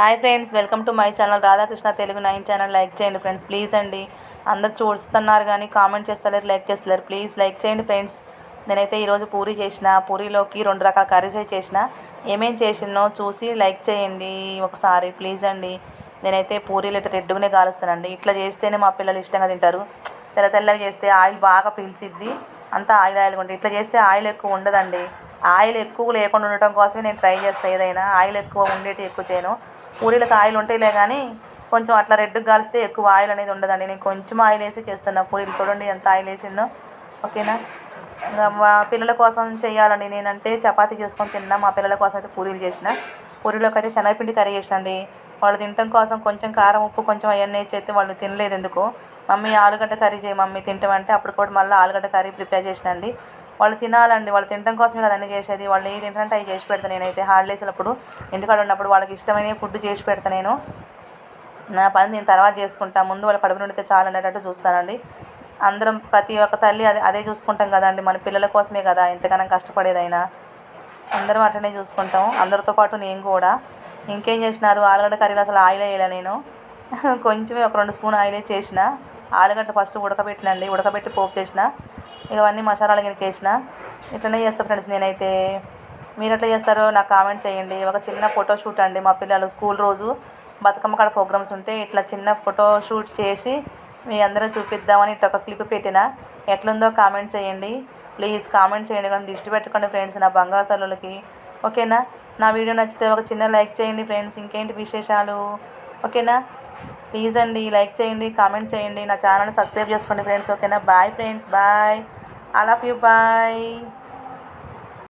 Hi friends welcome to my channel Radhakrishna Telugu nine channel. Like చేయండి friends please అండి. అందరు చూస్తున్నారు కానీ కామెంట్ చేస్తలేరు లైక్ చేస్తలేరు. ప్లీజ్ లైక్ చేయండి ఫ్రెండ్స్. నేనైతే ఈరోజు పూరి చేసిన పూరీలోకి రెండు రకాల కర్రీస్ అయితే చేసిన. ఏమేం చేసినో చూసి లైక్ చేయండి ఒకసారి ప్లీజ్ అండి. నేనైతే పూరీలు ఇట్లా రెడ్డుగానే కాలుస్తానండి. ఇట్లా చేస్తేనే మా పిల్లలు ఇష్టంగా తింటారు. తెల్ల తెల్లగా చేస్తే ఆయిల్ బాగా పీల్చిద్ది. అంతా ఆయిల్ ఆయిల్గా ఉంటుంది ఇట్లా చేస్తే ఆయిల్ ఎక్కువ ఉండదండి. ఆయిల్ ఎక్కువ లేకుండా ఉండటం కోసమే నేను ట్రై చేస్తాను ఏదైనా. ఆయిల్ ఎక్కువ ఉండేటి ఎక్కువ చేయను. పూరీలకు ఆయిల్ ఉంటాయిలే కానీ కొంచెం అట్లా రెడ్గా కాలిస్తే ఎక్కువ ఆయిల్ అనేది ఉండదండి. నేను కొంచెం ఆయిల్ వేసి చేస్తున్నా. పూరీలు చూడండి ఎంత ఆయిల్ వేసిందో. ఓకేనా? మా పిల్లల కోసం చేయాలండి. నేనంటే చపాతీ చేసుకొని తిన్నా. మా పిల్లల కోసం అయితే పూరీలు చేసిన. పూరీలోకి అయితే శనగపిండి కర్రీ చేసినండి. వాళ్ళు తినటం కోసం కొంచెం కారం ఉప్పు కొంచెం అవన్నీ చేస్తే వాళ్ళు తినలేదు ఎందుకు? మమ్మీ ఆలుగడ్డ కర్రీ చేయి మమ్మీ తింటామంటే అప్పుడు కూడా మళ్ళీ ఆలుగడ్డ కర్రీ ప్రిపేర్ చేసినండి. వాళ్ళు తినాలండి వాళ్ళు తినడం కోసమే కదా అన్నీ చేసేది. వాళ్ళు ఏది తింటారంటే అవి చేసి పెడతాను నేనైతే హాలిడేస్ అప్పుడు ఇంటికాడ ఉన్నప్పుడు వాళ్ళకి ఇష్టమైన ఫుడ్ చేసి పెడతాను నేను. నా పని నేను తర్వాత చేసుకుంటా. ముందు వాళ్ళ కడుపు నుండితే చాలు అనేటట్టు చూస్తానండి. అందరం ప్రతి ఒక్క తల్లి అదే అదే చూసుకుంటాం కదండి. మన పిల్లల కోసమే కదా ఎంతగానో కష్టపడేదైనా. అందరం అట్లనే చూసుకుంటాం అందరితో పాటు నేను కూడా. ఇంకేం చేసినారు? ఆలుగడ్డ కర్రీలో అసలు ఆయిల్ వేయలే నేను. కొంచెమే ఒక రెండు స్పూన్ ఆయిల్ చేసిన. ఆలుగడ్డ ఫస్ట్ ఉడకబెట్టినండి. ఉడకబెట్టి పోపు చేసిన. ఇవన్నీ మసాలాలు గిన్నెకి వేసిన. ఇట్లనే చేస్తా ఫ్రెండ్స్ నేనైతే. మీరు ఎట్లా చేస్తారో నాకు కామెంట్ చేయండి. ఒక చిన్న ఫోటో షూట్ అండి మా పిల్లలు స్కూల్ రోజు. బతుకమ్మ కాడ ప్రోగ్రామ్స్ ఉంటే ఇట్లా చిన్న ఫోటో షూట్ చేసి మీ అందరూ చూపిద్దామని ఇట్లా ఒక క్లిప్ పెట్టిన. ఎట్లుందో కామెంట్ చేయండి. ప్లీజ్ కామెంట్ చేయండి. కానీ దిష్టి పెట్టుకోండి ఫ్రెండ్స్ నా బంగారు తల్లులకి. ఓకేనా? నా వీడియో నచ్చితే ఒక చిన్న లైక్ చేయండి ఫ్రెండ్స్. ఇంకేంటి విశేషాలు? ఓకేనా? ప్లీజ్ అండి లైక్ చేయండి కామెంట్ చేయండి. నా ఛానల్ సబ్స్క్రైబ్ చేసుకోండి ఫ్రెండ్స్. ఓకేనా? Bye friends. Bye. I love you. Bye.